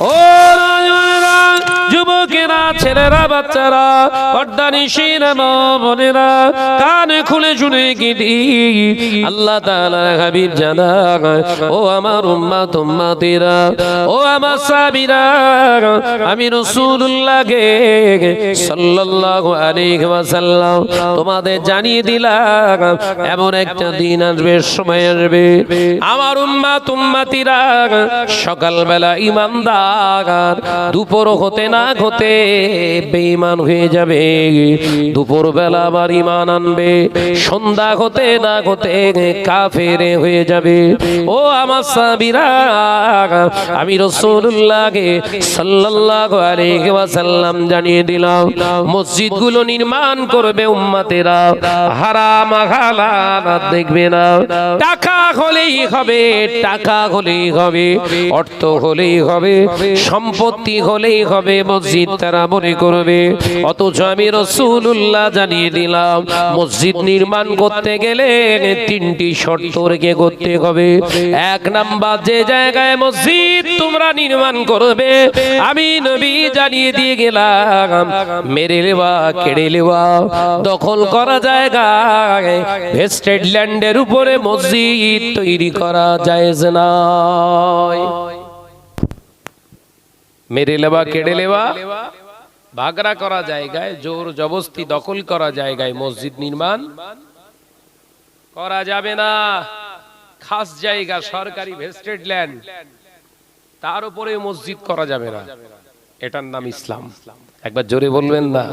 ও নয়নেরা, যুবকেরা ছেলেরা, বাচ্চারা পর্দানিশীন বোনেরা, কান খুলে শুনে গিটি আল্লাহ তাআলা হাবিব জানা ও আমার উম্মাত উম্মাতিরা, ও আমার সাবিরা আমি রাসূলুল্লাহকে সাল্লাল্লাহু আলাইহি ওয়াসাল্লাম তোমাদের জানিয়ে দিলাম, এমন একটা দিন আসবে, সময় আসবে। আমার উম্মাত উম্মাতিরা সকালবেলা ইমানদার দুপুর হতে না হতে বেঈমান হয়ে যাবে। দুপুর বেলা আবার ইমান আনবে। সন্ধ্যা হতে না হতে কাফের হয়ে যাবে। ও আমার সাবিরা আমি রাসূলুল্লাহকে সাল্লাল্লাহু আলাইহি ওয়াসাল্লাম জানিয়ে দিলাম, মসজিদগুলো নির্মাণ করবে উম্মতেরা। হারাম হালাল দেখবে না। টাকা হলেই হবে, টাকা হলেই হবে, অর্থ হলেই হবে, সম্পত্তি হলেই হবে, মসজিদ তারা মনে করবে। অথচ আমি রসুল্লাহ জানিয়ে দিলাম, মসজিদ নির্মাণ করতে গেলে তিনটি শর্ত রেখে করতে হবে। এক নাম্বার, যে জায়গায় মসজিদ তোমরা নির্মাণ করবে, আমি নবী জানিয়ে দিয়ে গেলাম, মেরে লেওয়া কেড়ে লেওয়া দখল করা জায়গায় ভেস্টেড ল্যান্ডের উপরে মসজিদ তৈরি করা যায় না মেরে লেবা কেড়ে লেবা ভাগরা করা জায়গায়, জোর জবস্তি দখল করা জায়গায় মসজিদ নির্মাণ করা যাবে না। খাস জায়গা সরকারি ভেস্টেড ল্যান্ড, তার উপরে মসজিদ করা যাবে না। এটার নাম ইসলাম। একবার জোরে বলবেন না।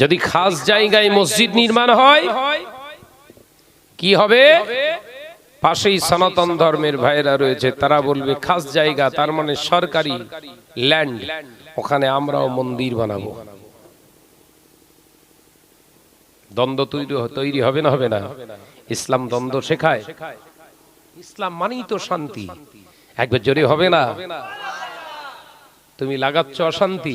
যদি খাস জায়গায় মসজিদ নির্মাণ হয়, কি হবে? পাশেই সনাতন ধর্মের ভাইরা রয়েছে, তারা বলবে, খাস জায়গা, তার মানে সরকারি ল্যান্ড ওখানে আমরাও মন্দির বানাবো। দ্বন্দ্ব তৈরি তৈরি হবে না হবে না। ইসলাম দ্বন্দ্ব শেখায়। ইসলাম মানেই তো শান্তি। একবার জোরে হবে না? তুমি লাগাচ্ছ অশান্তি।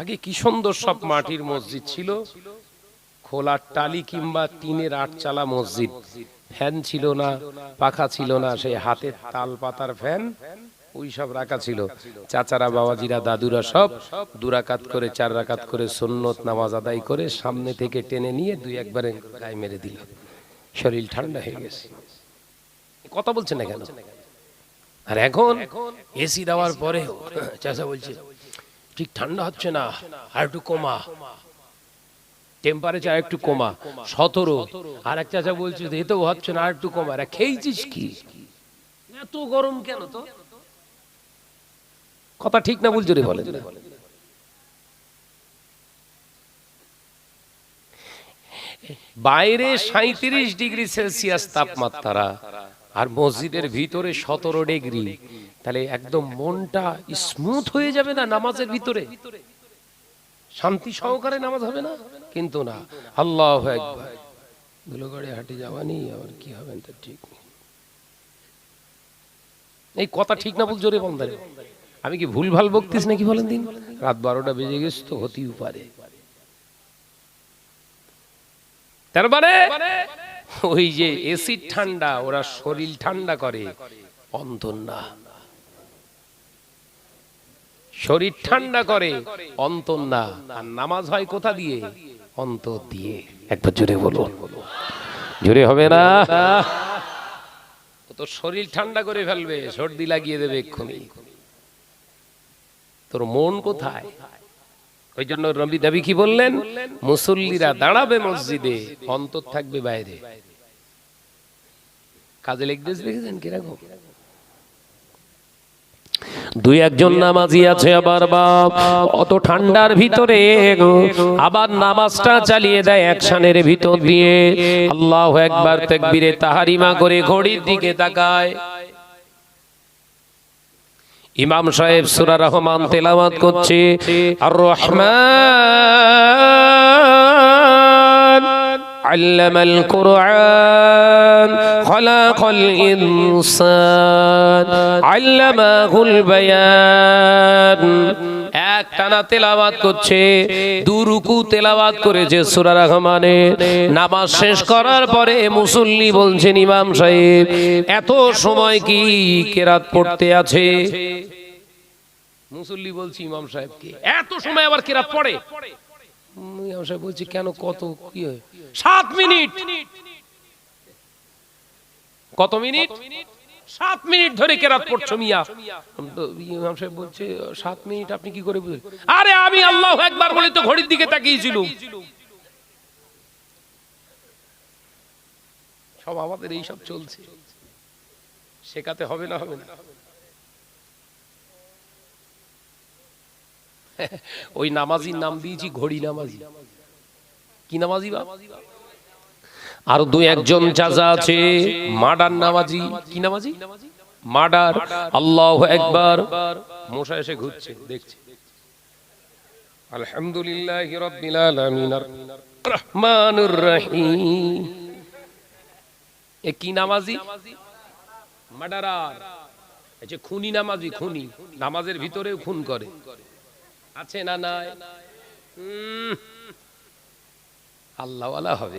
আগে কি সুন্দর সব মাটির মসজিদ ছিল? খোলার টালি কিংবা টিনের আটচালা মসজিদ। ফ্যান ছিল না, পাখা ছিল না সেই হাতের তাল পাতার ফ্যান, ওই সব রাখা ছিল। চাচারা, বাবাজিরা, দাদুরা সব দুরাকাত করে, চার রাকাত করে সুন্নত নামাজ আদায় করে সামনে থেকে টেনে নিয়ে দুই একবারে গায়ে মেরে দিল। শরীর ঠান্ডা হয়ে গেছে। কথা বলছেন না কেন? আর এখন এসি দেওয়ার পরে চাচা বলছে, ঠিক ঠান্ডা হচ্ছে না, আর একটু কমা। টেম্পারেচার একটু কমা, সতেরো। আর এক চাচা বলছে যে এতেও হচ্ছে না, আর একটু কমা। খেয়েছিস কি? এত গরম কেন তো? কথা ঠিক না বলছো রে বলেন। বাইরে সাঁত্রিশ ডিগ্রি সেলসিয়াস তাপমাত্রা। আর মসজিদের ভিতরে সতেরো ডিগ্রি। তাহলে একদম মনটা স্মুথ হয়ে যাবে না নামাজের ভিতরে? শান্তি সহকারে নামাজ হবে না? কিন্তু না। আল্লাহ একবার ধুলো গড়ে হাঁটে যাওয়ানি আবার কি তা ঠিক। এই কথা ঠিক না বল, জোরে বন্ধ আমি কি ভুল ভালো বকতিস নাকি বলেন দিন? রাত বারোটা বেজে গেছে তো, হতেই পারে। তার মানে ওই যে এসিড ঠান্ডা ওরা শরীর ঠান্ডা করে। অন্তর না। শরীর ঠান্ডা করে অন্তর না। আর নামাজ হয় কোথা দিয়ে? অন্তর দিয়ে। একবার জোরে বলো জোরে হবে না? ও তো শরীর ঠান্ডা করে ফেলবে সর্দি লাগিয়ে দেবে এক্ষুনি। তোর মন কোথায়? ওই জন্য রবি দাবি কি বললেন? মুসল্লিরা দাঁড়াবে মসজিদে অন্তর থাকবে বাইরে। কাজে লেগদেশ দেখেছেন কীরকম? দুই একজন নামাজি আছে আবার বাপ। অত ঠান্ডার ভিতরে আবার নামাজটা চালিয়ে দেয় একসানের ভিতর দিয়ে। আল্লাহ একবার তেকবিরে তাহারিমা করে ঘড়ির দিকে তাকায়। ইমাম সাহেব সুরা রহমান তেলাওয়াত করছে আর রহমান علم القرآن خلق الإنسان علمه البيان এক টানা তেলাওয়াত করছে দুরুকু তেলাওয়াত করেছে সূরা রহমানে নামাজ শেষ করার পরে মুসল্লি বলছেন ইমাম সাহেব এত সময় কি কেরাত পড়তে আছে মুসল্লি বলছি ইমাম সাহেবকে এত সময় আবার কেরাত পড়ে সাহেব বলছি কেন কত কি হয়? সাত মিনিট! কত মিনিট? সাত মিনিট ধরে কেরাত পড়ছো মিয়া। ইমাম সাহেব বলছে সাত মিনিট আপনি কি করে বুঝলেন? আরে আমি আল্লাহ একবার বলে তো ঘড়ির দিকে তাকিয়েছিলাম। সব আমাদের এই সব চলছে। শেখাতে হবে না হবে না। ওই নামাজির নাম দিয়েছি, ঘড়ি নামাজি। কি নামাজি বা আর দুই একজন চাচা আছে মাডার নামাজি। কি নামাজি? মাডার আল্লাহ একবার মশা এসে ঘুরছে, দেখছে। আলহামদুলিল্লাহ রাব্বিল আলামিন। রহমানুর রহিম। এ কি নামাজি? মাডারার এই যে খুনি নামাজি, খুনি। নামাজের ভিতরেও খুন করে। আছে না নাই? আল্লাহওয়ালা হবে।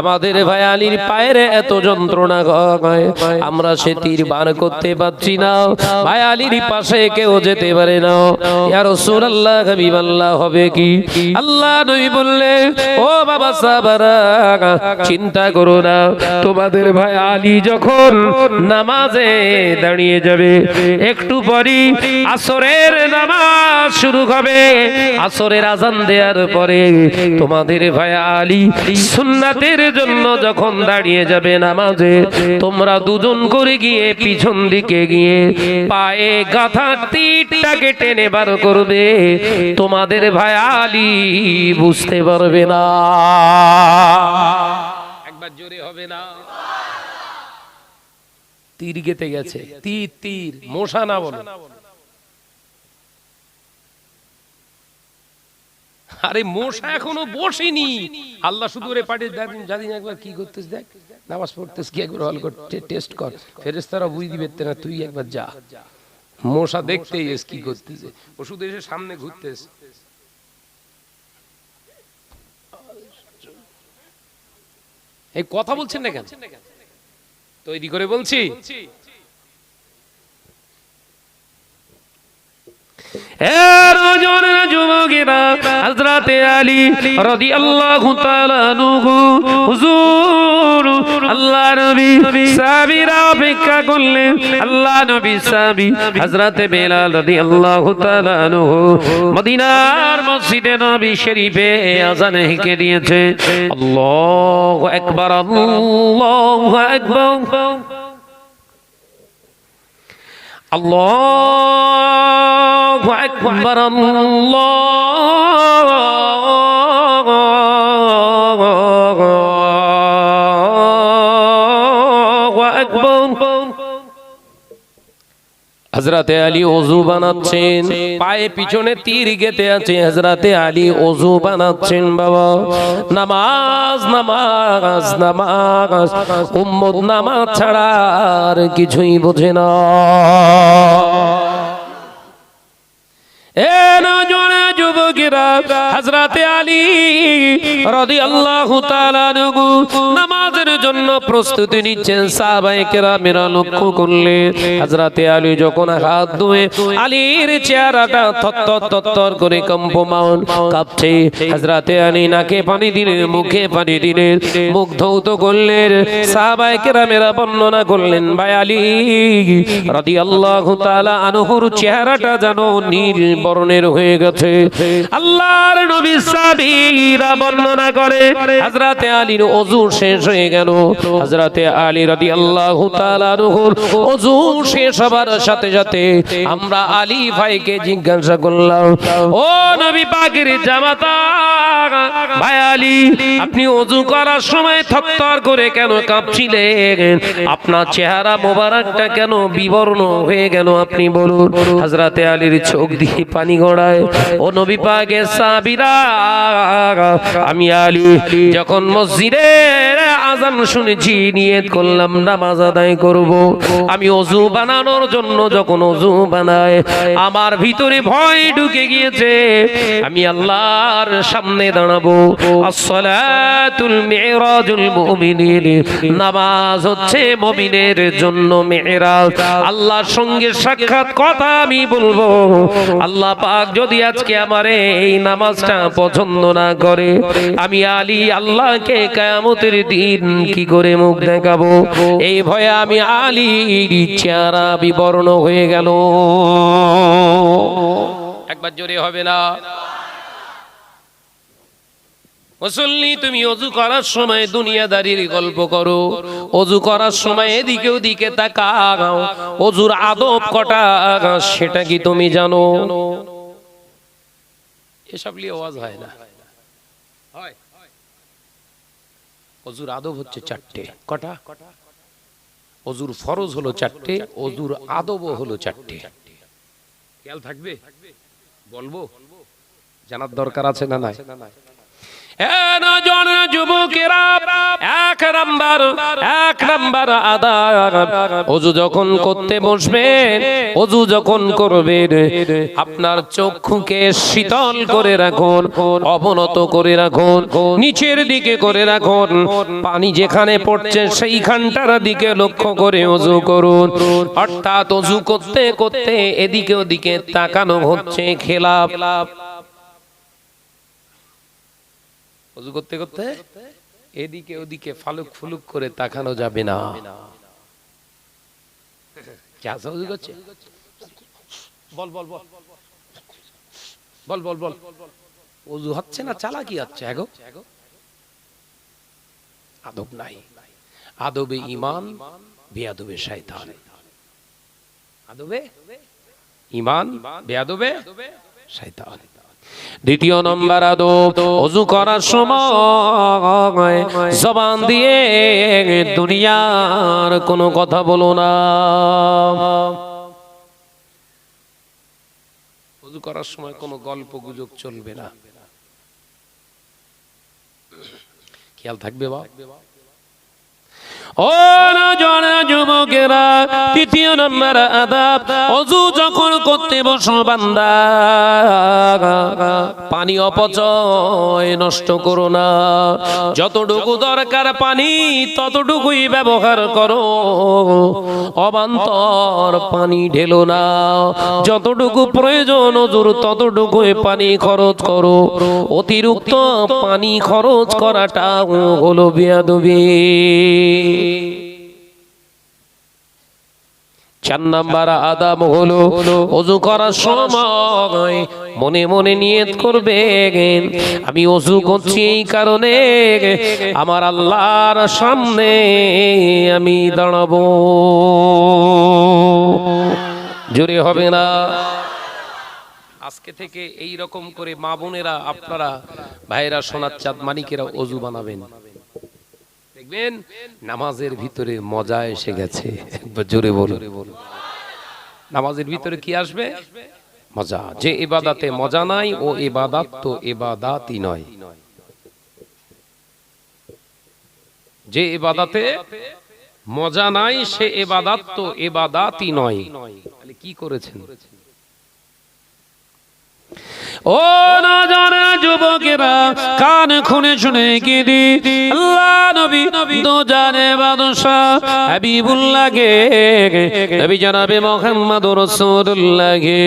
আমাদের ভাই আলীর পায়ের এত যন্ত্রণা আমরা সে তীর বার করতে পারছি না। ভাই আলীর পাশে কেউ যেতে পারে না। ইয়া রাসূলুল্লাহ হাবিবাল্লাহ হবে কি? আল্লাহ নবী বললে, ও বাবা চিন্তা করো না। তোমাদের ভাই আলী যখন নামাজে দাঁড়িয়ে যাবে, একটু পরই আসরের নামাজ শুরু হবে। আসরের আজান দেওয়ার পরে তোমাদের ভাই আলী সুন্নাতের জন্য যখন দাঁড়িয়ে যাবে নামাজে, তোমরা দুজন করে গিয়ে পিছন দিকে গিয়ে পায়ে গাথা তীরটাকে টেনে বার করবে। তোমাদের ভাই আলী বুঝতে পারবে না। একবার জোরে হবে না। তীর গেতে গেছে। তীর তীর, মশা না বলো। আরে মশা এখনও বসেনি। আল্লাহ শুধু ওরে পাঠিয়ে জাদিন জাদিন একবার কি করতেস, দেখ। নামাজ পড়তেস কি একবার হল কর, টেস্ট কর। ফেরেস্তারা বুঝ দিবে না, তুই একবার যা। মশা দেখতেই এস কি করতেছে। ও শুধু এসে সামনে ঘুরতেস এই কথা বলছেন না কেন? তৈরি করে বলছি? হযরতে আলী রাদিয়াল্লাহু তাআলা হুজুর, আল্লাহ নবী সাহাবীরা অপেক্ষা করলেন। আল্লাহ নবী তাআলা মদিনার মসজিদে নবী শরীফে আযান হেঁকে দিয়েছে। আল্লাহু আকবার আল্লাহু আকবার। الله أكبر الله হজরতে আলী অজু বানাচ্ছেন। পায়ে পিছনে তীর গেতে আছে হজরতে আলী অজু বানাচ্ছেন, বাবা। নামাজ নামাজ নামাজ। উম্মত নামাজ ছাড়া আর কিছুই বোঝে না। এ হযরতে আলী রাদিয়াল্লাহু তাআলা নামাজ নামাজের জন্য প্রস্তুতি নিচ্ছেন সাহাবায়ে কেরামেরা লক্ষ্য করলে হযরতে আলী যখন হাত ধুয়ে আলীর চেহারাটা থরথর থরথর করে কম্পমান কাঁপছে, হযরতে আলী নাকে পানি দিলেন মুখে পানি দিলেন মুখ ধৌত করলেন। সাহাবায়ে কেরামেরা বর্ণনা করলেন, ভাই আলী, রাদিয়াল্লাহু তাআলা আনহুর চেহারাটা যেন নীল বর্ণের হয়ে গেছে। আল্লাহর নবী সাহাবীরা বর্ণনা করে, হযরতে আলীর ওযু শেষ হয়ে গেল। হযরতে আলী তাআলা আনহুর শেষ হবার সাথে সাথে আমরা আলী ভাইকে জিজ্ঞাসা করলাম, ও নবী পাকের জামাতা আপনার চেহারা মোবারকটা কেন বিবর্ণ হয়ে গেল আপনি বলুন? হযরতে আলীর চোখ দিয়ে পানি গড়ায়, ও নবী আমি আলী, যখন মসজিদের আজান শুনেছি, নিয়ত করলাম, নামাজ আদায় করব। আমি অজু বানানোর জন্য যখন অজু বানায়, আমার ভিতরে ভয় ঢুকে গিয়েছে। আমি আল্লাহর সামনে দাঁড়াবো। আসসালাতুল মিরাজুল মুমিনিন। নামাজ হচ্ছে মুমিনের জন্য মেরাজ। আল্লাহর সঙ্গে সাক্ষাৎ কথা আমি বলব। আল্লাহ পাক যদি আজকে আমারে এই নামাজটা পছন্দ না করে, আমি আলী আল্লাহকে কায়ামতের দিন কি করে মুখ দেখাবো? এই ভয়ে আমি আলীর চেহারা বিবর্ণ হয়ে গেল। একবার জোরে হবে না। মুসল্লি, তুমি অজু করার সময় দুনিয়াদারির গল্প করো। অজু করার সময় এদিকে ওদিকে তাকাও। অজুর আদব কটা, সেটা কি তুমি জানো? এসব নিয়ে আওয়াজ হয় না হয় অজুর আদব হচ্ছে চারটে। কটা? অজুর ফরজ হলো চারটে, অজুর আদব হলো চারটে। খেয়াল থাকবে? বলব? জানার দরকার আছে না নাই? যুবকেরা নাম্বার, এক নাম্বার আদা অজু যখন করতে বসবেন অজু যখন করবেন আপনার চক্ষুকে শীতল করে রাখুন, অবনত করে রাখুন, নিচের দিকে করে রাখুন, পানি যেখানে পড়ছে সেইখানটার দিকে লক্ষ্য করে অজু করুন। অর্থাৎ অজু করতে করতে এদিকে ওদিকে তাকানো হচ্ছে খেলাপ। অজু করতে করতে? এদিকে ওদিকে ফালুক ফুলুক করে তাকানো যাবে না। বল বল বল। বল বল বল। হচ্ছে না চালাকি হচ্ছে এগো আদব নাই। আদবে ইমান, বেয়াদবে শয়তান। আদবে? ইমান, বেয়াদবে শয়তান। দ্বিতীয় নম্বর আদব, অজু করার সময় জবান দিয়ে দুনিয়ার কোনো কথা বলো না। অজু করার সময় কোনো গল্প গুজব চলবে না। খেয়াল থাকবে বা যুবকেরা, তৃতীয় নম্বর আদাব, অজু যখন করতে বসো বান্দা, পানি অপচয় নষ্ট করো না। যতটুকু দরকার পানি, ততটুকুই ব্যবহার করো। অবান্তর পানি ঢেলো না। যতটুকু প্রয়োজন অজুর, ততটুকুই পানি খরচ করো। অতিরিক্ত পানি খরচ করাটা হলো বিয়াদবি। চার নাম্বার আদাম হলো অজু করার সময় মনে মনে নিয়ত করবে, আমি অজু করছি এই কারণে আমার আল্লাহর সামনে আমি দাঁড়াবো। জোরে হবে না? আজকে থেকে এই রকম করে মা বোনেরা, আপনারা ভাইরা, সোনার চাঁদ মানিকেরা অজু বানাবেন। দেখবেন নামাজের ভিতরে মজা এসে গেছে। একবার জোরে বলো নামাজের ভিতরে কি আসবে? মজা। যে এবাদাতে মজা নাই ও এবাদাত তো এবাদাতই নয়। যে এবাদাতে মজা নাই সে এবাদাত তো এবাদাতই নয়। কি করেছেন? ও না জানে যুবকেরা, কান খুনে শুনে কেঁদে আল্লাহ নবী দো জানে বাদশাহ হাবিবুল্লাহকে, নবী জানাবে মোহাম্মদ রাসূলুল্লাহকে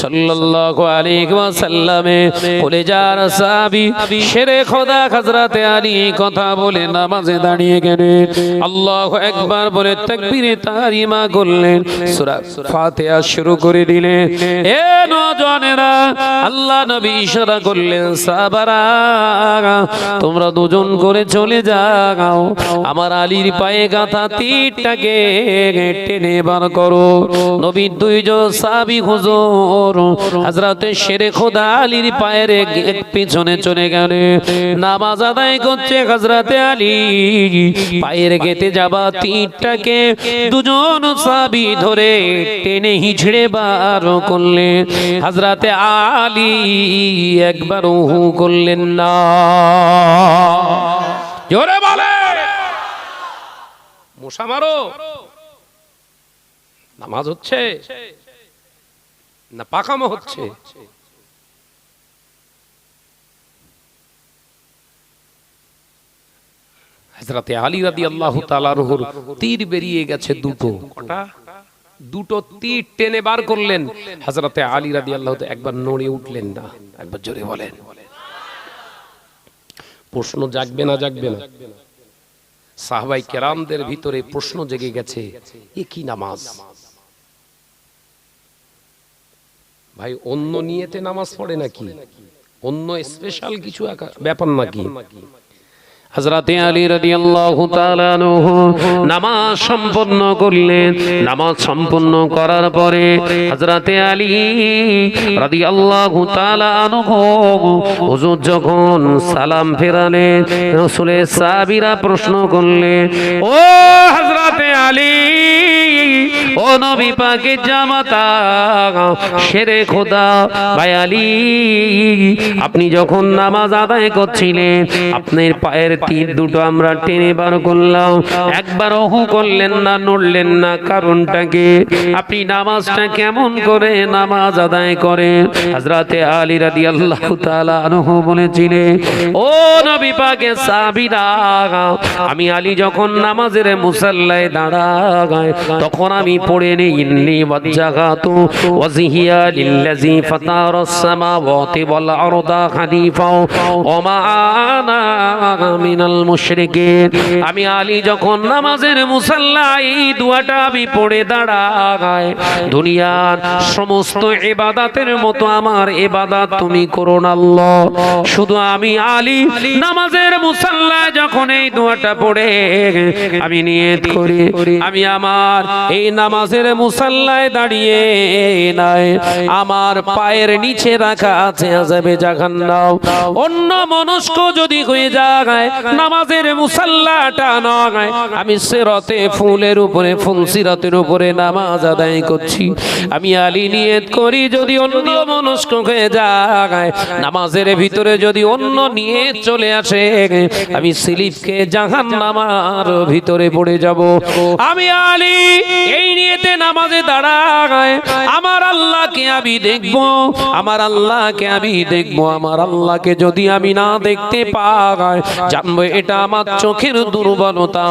সাল্লাল্লাহু আলাইহি ওয়াসাল্লামে বলে, যার সাহাবী শেরে খোদা হযরতে আলী কথা বলে নামাজে দাঁড়িয়ে গেলেন আল্লাহু আকবার বলে তাকবীরে তারিমা করলেন, সূরা ফাতিহা শুরু করে দিলেন। এ নওজওয়ানেরা আল্লাহ নবী ইশারা করলেন, সাহাবারা, তোমরা দুজন করে চলে যাও। আমার আলীর পায়ে গাঁথা তীরটাকে টেনে বার করো। নবীর দুইজন সাহাবী হুজুর, হযরতে শেরে খোদা আলীর পায়ের পিছনে চলে গেলে, নামাজ আদায় করছে হযরতে আলী। পায়ের গেতে যাবা তীরটাকে দুজন সাহাবী ধরে টেনে হিছড়ে বার করলেন। হযরতে আলী একবার হু করলেন না। জোরে বলে। মশা মারো। নামাজ হচ্ছে না পাকামো হচ্ছে? হযরতে আলী রাদিয়াল্লাহু তাআলার তীর বেরিয়ে গেছে দুটো। কটা? দুটো তীর টেনে বার করলেন। হযরতে আলী রাদিয়াল্লাহু তাআলা একবার নড়ে উঠলেন না, একবার জোরে বলেন। প্রশ্ন জাগবে না জাগবে না। সাহাবাই কেরামদের ভিতরে প্রশ্ন জেগে গেছে, এ কি নামাজ? ভাই, অন্য নিয়েতে নামাজ পড়ে নাকি? অন্য স্পেশাল কিছু ব্যাপার নাকি? হযরতে আলী তাআলা আনহু নামাজ সম্পন্ন করলেন। নামাজ সম্পন্ন করার পরে হজরতে আলী তাআলা আনহু হুজুর যখন সালাম ফেরালেন, রাসূলের সাহাবীরা প্রশ্ন করলেন, ও হজরতে আলী ও পাকের জামাতা খোদা আপনি যখন নামাজ আদায় করছিলেন, আপনার পায়ের তীর দুটো আমরা টেনে বার করলাম। একবার হু করলেন না, নড়লেন না, কারণটাকে আপনি নামাজটা কেমন করে নামাজ আদায় করেন? হযরতে আলী রাদিয়াল্লাহু তাআলা আনহু বলেছিলেন, ও নবী পাকের সাহাবীরা, আমি আলী যখন নামাজের মুসাল্লায় দাঁড়াই, তখন আমি পড়ে নেই ইন্নি ওয়াজ্জাহাতু ওয়াজহিয়া লিল্লাযী ফাতারাস সামাওয়াতি ওয়াল আরদা হানিফা ওয়া মা আনা মিনাল মুশরিকিন। আমি আলী যখন নামাজের মুসাল্লায় এই দুয়াটা আমি পড়ে দাঁড়াই। দুনিয়ার সমস্ত ইবাদাতের মতো আমার ইবাদত তুমি করো না আল্লাহ। শুধু আমি আলী নামাজের মুসাল্লায় যখন এই দোয়াটা পড়ে আমি নিয়ত করি। আমি আমার এই নামাজের মুসাল্লায় দাঁড়িয়ে নাই। আমার পায়ের নিচে রাখা আছে আজাবে জাহান্নাম। অন্য মনস্ক যদি হয়ে যায়, নামাজের মুসাল্লাটা নয়। আমি সিরাতে ফুলের উপরে ফুল সিরাতের উপরে নামাজ আদায় করছি। আমি আলী নিয়ত করি যদি অন্য মনস্ক হয়ে যায়, নামাজের ভিতরে যদি অন্য নিয়ে চলে আসে, আমি স্লিপকে জাহান নামার ভিতরে পড়ে যাব। আমি আলী এই নিয়েতে নামাজে দাঁড়ায়। আমার আল্লাহকে আমি দেখব, আমার আল্লাহকে আমি দেখব, আমার আল্লাহকে যদি আমি না দেখতে পাই, জানব এটা আমার চোখের দুর্বলতা।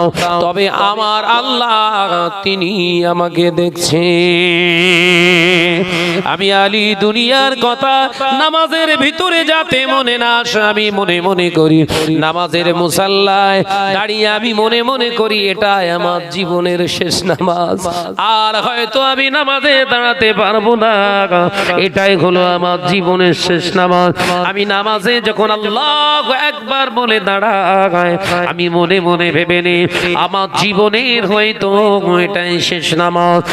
তবে আমার আল্লাহ তিনি আমাকে দেখছে। আমি আলী দুনিয়ার কথা নামাজের ভিতরে যাতে মনে না আসে, আমি মনে মনে করি, নামাজের মুসাল্লায় দাঁড়িয়ে আমি মনে মনে করি, এটাই আমার জীবনের শেষ নামাজ। আর হয়তো আমি নামাজে দাঁড়াতে পারব না এটাই হলো আমার জীবনের শেষ নামাজ। আমি নামাজে যখন আল্লাহ একবার বলে দাঁড়ায় আমি মনে মনে ভেবে নি আমার জীবনের হয়তো এটাই শেষ নামাজ।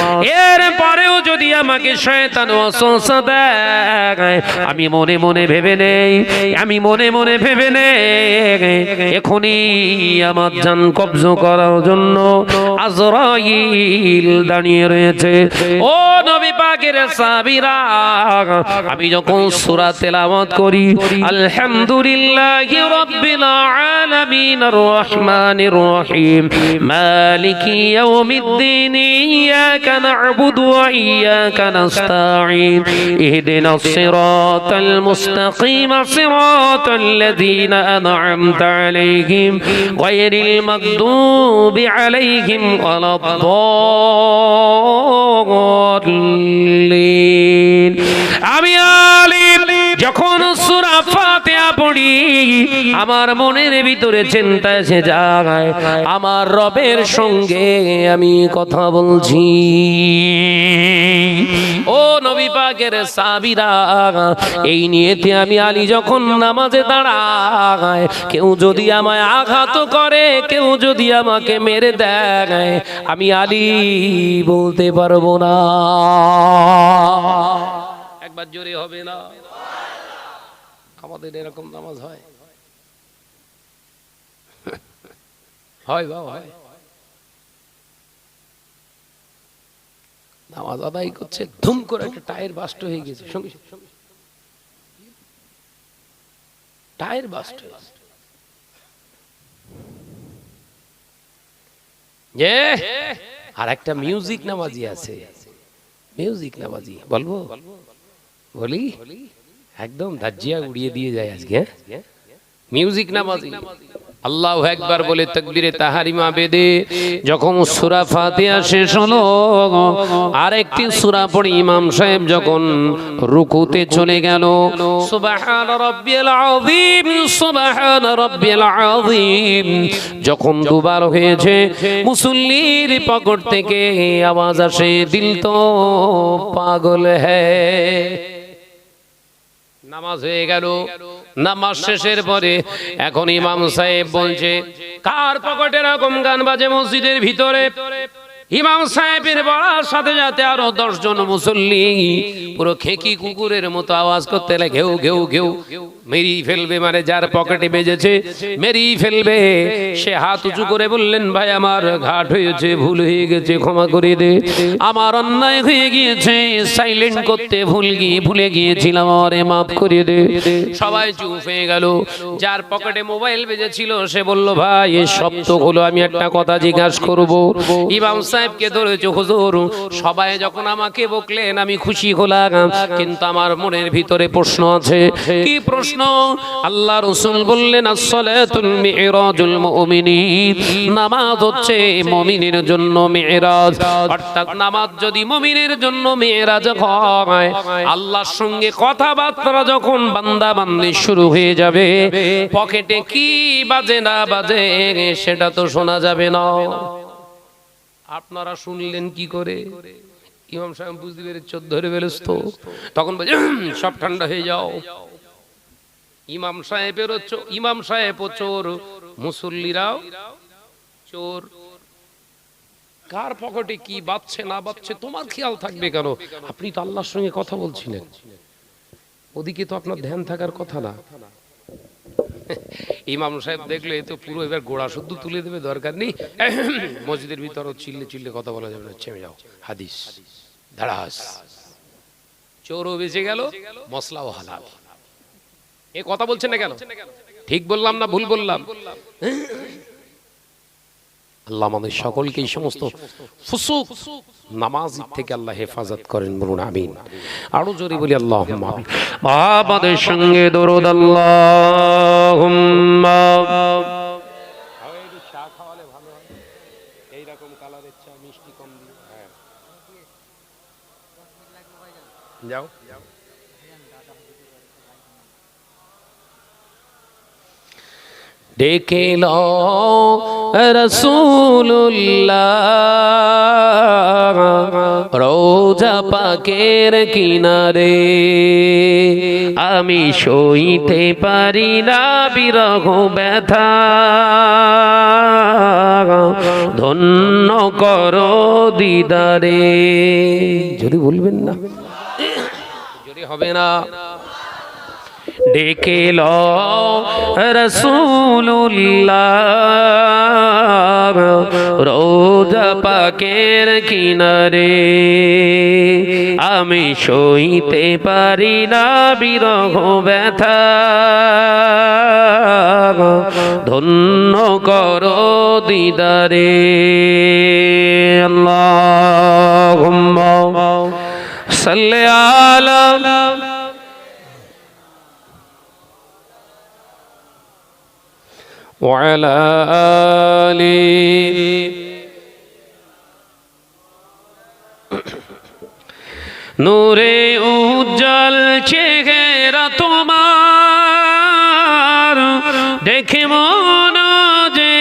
এর পরেও যদি আমাকে শয়তান অসংসা দেয় আমি মনে মনে ভেবে নেই, আমি মনে মনে ভেবে নেই, এখনই আমার জান কবজ করার জন্য আজরাইল দাঁড়িয়ে দাঁড়িয়ে রয়েছে। ও নবী পাকের সাবিরা আমি যখন সূরা তেলাওয়াত করি আলহামদুলিল্লাহি রাব্বিল আলামিন আর রহমানির রহিম। মালিকি ইয়াউমিদ্দিন ইয়াকা না'বুদু ওয়া ইয়াকা নাস্তাঈন। ইহদিনাস সিরাতাল মুস্তাকিম সিরাতাল লাযীনা আন'আমতা আলাইহিম গায়রিল মাগদুবি আলাইহিম ওয়ালাদ-দাল্লিন আমি আলিম যখন সূরা ফাতিহা পড়ি আমার মনের ভিতরে চিন্তা এসে যায়। আমার রবের সঙ্গে আমি কথা বলছি। ও নবী পাকের সাবিরা এই নিয়েতে আমি আলী যখন নামাজে দাঁড়ায়, কেউ যদি আমায় আঘাত করে, কেউ যদি আমাকে মেরে দেয়, আমি আলী বলতে পারব না। একবার জোরে হবে না। আমাদের এরকম নামাজ হয়? হয় বাবা, হয়। নামাজ আদায় করছে, ধুম করে একটা টায়ার বাস্ট হয়ে গেছে, সঙ্গে। টায়ার বাস্ট হয়ে আর একটা মিউজিক নামাজি আছে। মিউজিক নামাজি, বলব? বলি? একদম ধাজিয়া উড়িয়ে দিয়ে যায় আজকে হ্যাঁ? মিউজিক নামাজি। আল্লাহ একবার বলে তকবিরে তাহারিমা বেদে। যখন সূরা ফাতিহা শেষ হলো আরেকটি সূরা পড়ে ইমাম সাহেব যখন রুকুতে চলে গেল সুবহান রাব্বিয়াল আযীম সুবহান রাব্বিয়াল আযীম। যখন দুবার হয়েছে মুসল্লির পকট থেকে আওয়াজ আসে দিল তো পাগল হ্যায় নামাজ হয়ে গেল। নামাজ শেষের পরে এখন ইমাম সাহেব বলছে, কার পকেটে এরকম গান বাজে মসজিদের ভিতরে? ইমাম সাহেবের বলার সাথে সাথে আরও দশজন মুসল্লি পুরো খেকি কুকুরের মতো আওয়াজ করতে লাগে ঘেউ ঘেউ ঘেউ। মেরি ফেলবে মানে যার পকেটে বেজেছে মেরি ফেলবে। সে হাত উঁচু করে বললেন, ভাই, আমার ঘাট হয়েছে, ভুল হয়ে গেছে, ক্ষমা করে দে। আমার অন্যায় হয়ে গিয়েছে সাইলেন্ট করতে ভুল গিয়ে ভুলে গিয়েছিলাম, আমারে মাফ করে দে। সবাই চুপ হয়ে গেল। যার পকেটে মোবাইল বেজেছিল, সে বলল, ভাই, এই শব্দ হলো আমি একটা কথা জিজ্ঞাসা করব। ইমাম সাহেবকে ধরেছে, হুজুর। সবাই যখন আমাকে বকলেন, আমি খুশি হলাম। কিন্তু আমার মনের ভিতরে প্রশ্ন আছে। কি প্রশ্ন? আল্লাহ রসুল বললেন, আসসালাতুল মিরাজুল মুমিনিন। নামাজ হচ্ছে মুমিনের জন্য মিরাজ। অর্থাৎ নামাজ যদি মুমিনের জন্য মিরাজ হয়, আল্লাহর সঙ্গে কথাবার্তা যখন বান্দা বান্দি শুরু হয়ে যাবে, পকেটে কি বাজে না বাজে, সেটা তো শোনা যাবে না। আপনারা শুনলেন কি করে? ইমাম সাহেব বুঝতে পেরে চোদ্দ ধরে বেরোস তো তখন বলছে সব ঠান্ডা হয়ে যাও। ইমাম সাহেবেরও চো- ইমাম সাহেবও চোর, মুসল্লিরাও চোর। কার পকেটে কি বাচ্ছে না বাচ্ছে তোমার খেয়াল থাকবে কেন? আপনি তো আল্লাহর সঙ্গে কথা বলছিলেন। ওদিকে তো আপনার ধ্যান থাকার কথা না। ইমাম সাহেব দেখলে তো পুরো এবার গোড়া শুদ্ধ তুলে দেবে, দরকার নেই। মসজিদের ভিতর চিল্লে চিল্লে কথা বলা যাবে না চেমে যাও। হাদিস ধাড়াস চোরও বেঁচে গেল, মশলাও হালাল। এ কথা বলছেন না কেন? ঠিক বললাম না ভুল বললাম? আল্লাহ আমাদের সকলকে এই সমস্ত ফুসুক নামাজ থেকে আল্লাহ হেফাজত করেন বলুন আমিন। আরও জোরে বলি আল্লাহ আমিন। আমাদের সঙ্গে দরুদ আল্লাহ এইরকম কালারের চা মিষ্টি কম দিয়ে হ্যাঁ যাও। ডেকে রসুল্লাহ রোজা পাকের কিনারে আমি সইতে পারি না বিরহ ব্যথা। ধন্য কর দিদারে। যদি বলবেন না। যদি হবে না। ডেকে ল রসুল্লাহ রোজা পাকের কিনারে। আমি সইতে পারি না বিরহ ব্যথা। ধন্য করো দিদারে। আল্লাহ সাল্লে وعلى آله নূরে উজ্জ্বল চেহারা তোমার দেখে মন যে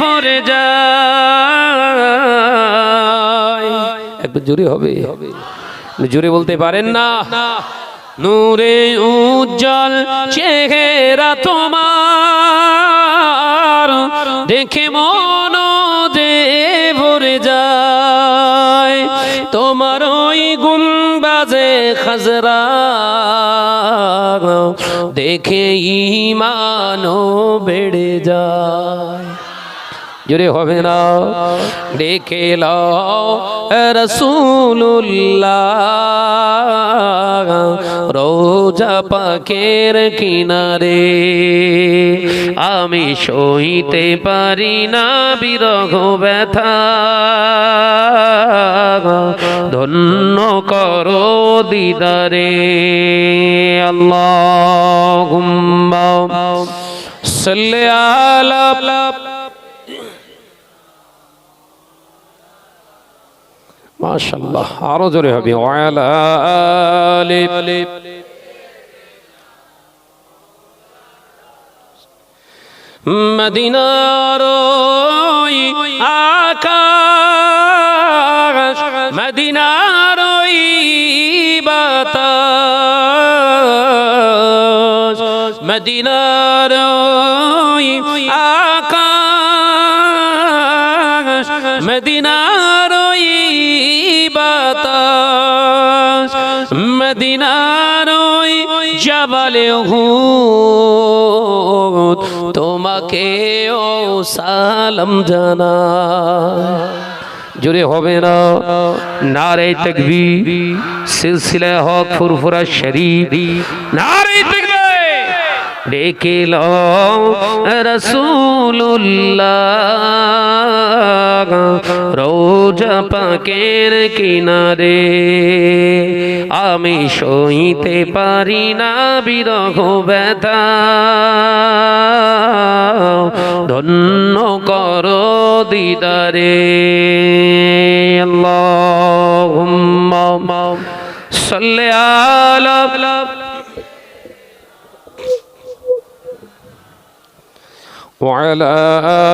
ভরে যায় একবার জোরে হবে জোরে বলতে পারেন না নূরে উজ্জ্বল চেহারা তোমার দেখে মন যে ভরে যায়। তোমার ওই গুনবাজে খাজরা দেখে ইমানও বেড়ে যায়। জোরে হবে না। দেখে লাও রসুল্লাহ রোজা পাখের কিনারে আমি সইতে পারি না বিরহ ব্যথা। ধন্য করো দিদারে আল্লাহ সাল্লে আলা মাশাল্লাহ আরও জোরে হবে ওয়ালা আলি মদিনার ওই আকাশ মদিনার ওই বাতাস মদিনার ওই জবালে হুদ তোমাকে ও সালাম জানা জোরে হবে না। নারে তকবি সিলসিলা হক ফুরফুরা শরীফ। নারে তকবি ডেকে রসুল্লাহ রোজা পাকের কিনারে। আমি সইতে পারি না বিরহ ব্যথা ধন্য করো দিদারে আল্লাহুম্মা সাল্লি আলা وعلى